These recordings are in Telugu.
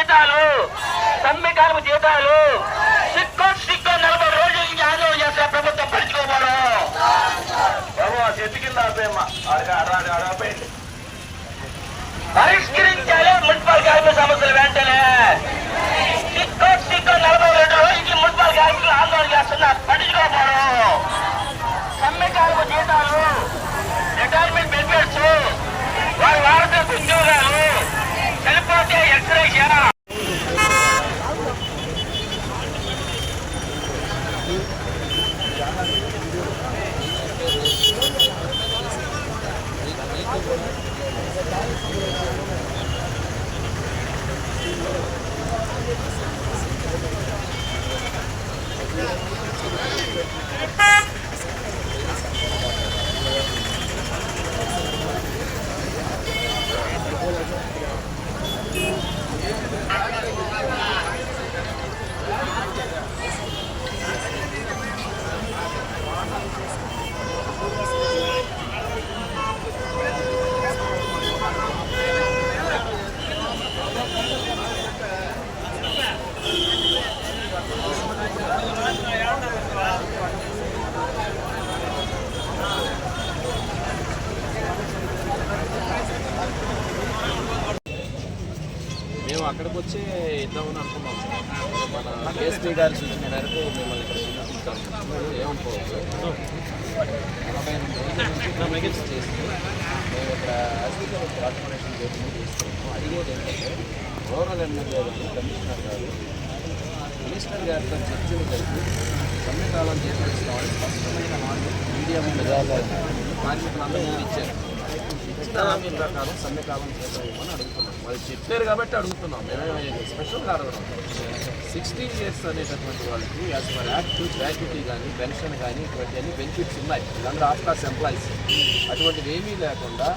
జీతాలు సమ్మె కాలం జీతాలు సిక్కు సిక్కు నలభై రోజుల నుంచి ఆందోళన చేస్తే ప్రభుత్వం పడుచుకోపోవడం చెట్టు కింద ఆడిపోయింది పరిష్కరించాలి మున్సిపల్ కార్మిక సమస్యలు వెంటనే సిక్కు సిక్కు నలభై రెండు రోజులకి మున్సిపల్ కార్మికులు ఆందోళన చేస్తున్నారు పట్టించుకోపోవడం సమ్మె కాలం జీతాలు రిటైర్మెంట్ బెనిఫిట్స్ వారి వారసత్వం మేము అక్కడికి వచ్చి ఇద్దామని అనుకున్నాం. మన కేఎస్పీ గారి సూచన మేరకు మిమ్మల్ని ఇక్కడ ఏమనుకోవచ్చు నలభై ఎనిమిది రోజుల నుంచి కమ్యూనికేట్స్ చేసి మేము ఇక్కడ అగ్రికల్చర్ కార్పొరేషన్ గేట్ని తీసుకున్నాము అడిగేది ఏంటంటే రూరల్ ఎమ్మెల్యే గారు కమిషనర్ గారు మినిస్టర్ గారితో చర్చలు జరిపి సమ్మెకాలం చేపిస్తామని స్పష్టమైన మీడియా ముందు కార్మికులందరూ ఇచ్చారు ఇచ్చిన హామీ ప్రకారం సమ్మెకాలం చేద్దామని అడుగుతున్నాం. వాళ్ళు చెప్పారు కాబట్టి అడుగుతున్నాం. మేము స్పెషల్గా అడగడం సిక్స్టీ ఇయర్స్ అనేటటువంటి వాళ్ళకి యాజ్ పర్ యాక్ట్ గ్రాట్యుటీ కానీ పెన్షన్ కానీ ఇటువంటి అన్ని బెనిఫిట్స్ ఉన్నాయి. వీళ్ళందరూ ఆఫ్ క్లాస్ ఎంప్లాయీస్. అటువంటివి ఏమీ లేకుండా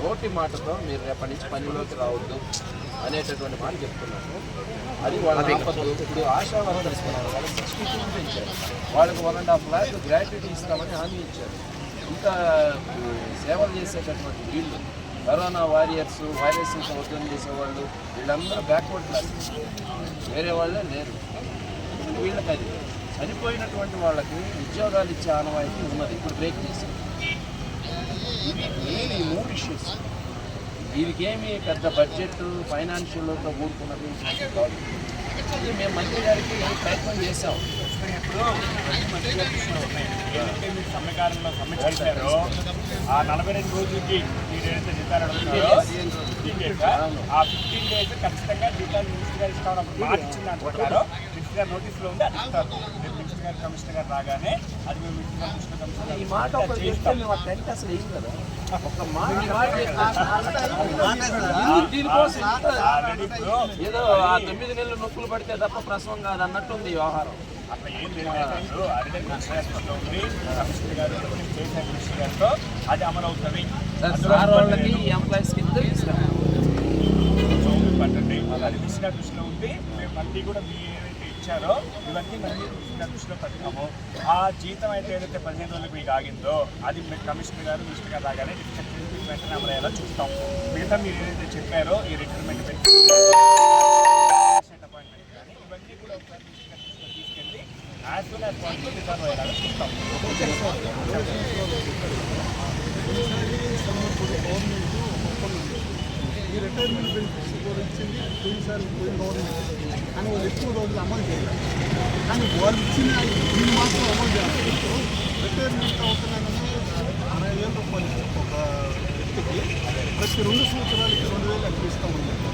నోటి మాటతో మీరు రేపటి నుంచి పనిలోకి రావద్దు అనేటటువంటి మాట చెప్తున్నాము. అది వాళ్ళ ఇప్పుడు ఆశా ఉన్నారు. వాళ్ళకి సిక్స్టీ టూ పెంచారు వాళ్ళకి one and half lakh gratuity ఇస్తామని హామీ ఇచ్చారు. ఇంకా సేవలు చేసేటటువంటి వీళ్ళు కరోనా వారియర్స్ వైరస్ ఉద్యోగం చేసేవాళ్ళు వీళ్ళందరూ బ్యాక్వర్డ్ క్లాస్ వేరే వాళ్ళే లేరు. వీళ్ళకి అది చనిపోయినటువంటి వాళ్ళకి ఉద్యోగాలు ఇచ్చే ఆనవాయితీ ఉన్నది. ఇప్పుడు బ్రేక్ చేసి ఇవి మెయిన్ ఈ మూడు ఇష్యూస్ వీరికేమి పెద్ద బడ్జెట్ ఫైనాన్షియల్తో కూడుకున్నది కాదు. ఇది మేము మంత్రి గారికి ప్రయత్నం చేసాం ఇప్పుడు ఉన్నాయి. సమ్మెకాలంలో సమ్మె చేశారో ఆ నలభై రెండు రోజులకి మీరు ఏదైతే జీతాలు ఆ ఫిఫ్టీన్ డేస్ ఖచ్చితంగా జీతాలు మినిస్టర్ గారు ఇస్తామని అప్పుడు మాట ఇచ్చిన మినిస్టర్ గారు నోటీసులో ఉంది అది ఇస్తారు రేపు మినిస్టర్ గారు కమిషనర్ గారు రాగానే అది మేము మినిస్టర్ గారు కమిషనర్ కమిషనర్ ఈ మాట ఒక గారు టెంట్ అసలు ఏం కదా ఒక మాట దీనికోసం ఏదో ఆ తొమ్మిది నెలలు నొప్పులు పడితే తప్ప ప్రసవం కాదు అన్నట్టుంది ఈ వ్యవహారం అట్లా ఏం మినిస్టర్ గారి దృష్టిలో ఉంది. కమిషనర్ గారు చేసిన మినిస్టర్ గారితో అది అమలు అవుతుంది. పట్టండి అది మిషన్ దృష్టిలో ఉంది. మేము మళ్ళీ కూడా మీరు ఏవైతే ఇచ్చారో ఇవన్నీ మళ్ళీ మిషన్ దృష్టిలో పెడతాము ఆ జీతం అయితే ఏదైతే పదిహేను రోజులకు మీకు ఆగిందో అది కమిషనర్ గారు మినిస్టర్ గారు రాగానే వెంటనే అమలు అయ్యేలా చూస్తాం. మిగతా మీరు ఏదైతే చెప్పారో ఈ రిటైర్మెంట్ అపాయింట్మెంట్ కానీ ఇవన్నీ కూడా ఒకసారి మినిస్టర్ గారి దృష్టిలో తీసుకెళ్ళి as soon as possible return అయ్యేలాగా చూస్తాం ఈ రిటైర్మెంట్ బెనిఫిట్స్ గురించి పోయినసారి పోయిన గవర్నమెంట్ కానీ వాళ్ళు ఎక్కువ రోజులు అమలు చేయాలి కానీ వాళ్ళు ఇచ్చిన దీన్ని మాత్రం అమలు చేస్తారు రిటైర్మెంట్ అవుతున్నానని అరవై వేల రూపాయలు ఒక వ్యక్తికి ప్రతి రెండు సంవత్సరాలకి రెండు వేలు అట్లా ఇస్తూ ఉన్నారు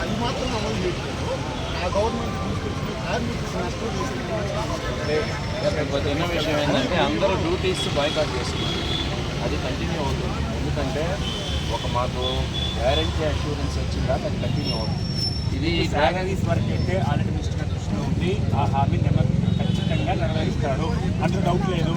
అది మాత్రం అమలు చేయట్లేదు ఆ గవర్నమెంట్ తీసుకొచ్చిన కార్మికులు నష్టం చేసిన చిన్న విషయం ఏంటంటే అందరూ డ్యూటీస్ బాయ్కాట్ చేస్తున్నారు. అది కంటిన్యూ అవుతుంది. ఎందుకంటే ఒక మాకు గ్యారంటీ అష్యూరెన్స్ వచ్చిందాక అది కంటిన్యూ అవుతుంది ఇది శాలరీస్ వరకు అయితే ఆల్రెడీ మినిస్టర్ గారి దృష్టిలో ఉంది. ఆ హామీ నెల ఖచ్చితంగా నెరవేరుస్తాడు. అందులో డౌట్ లేదు.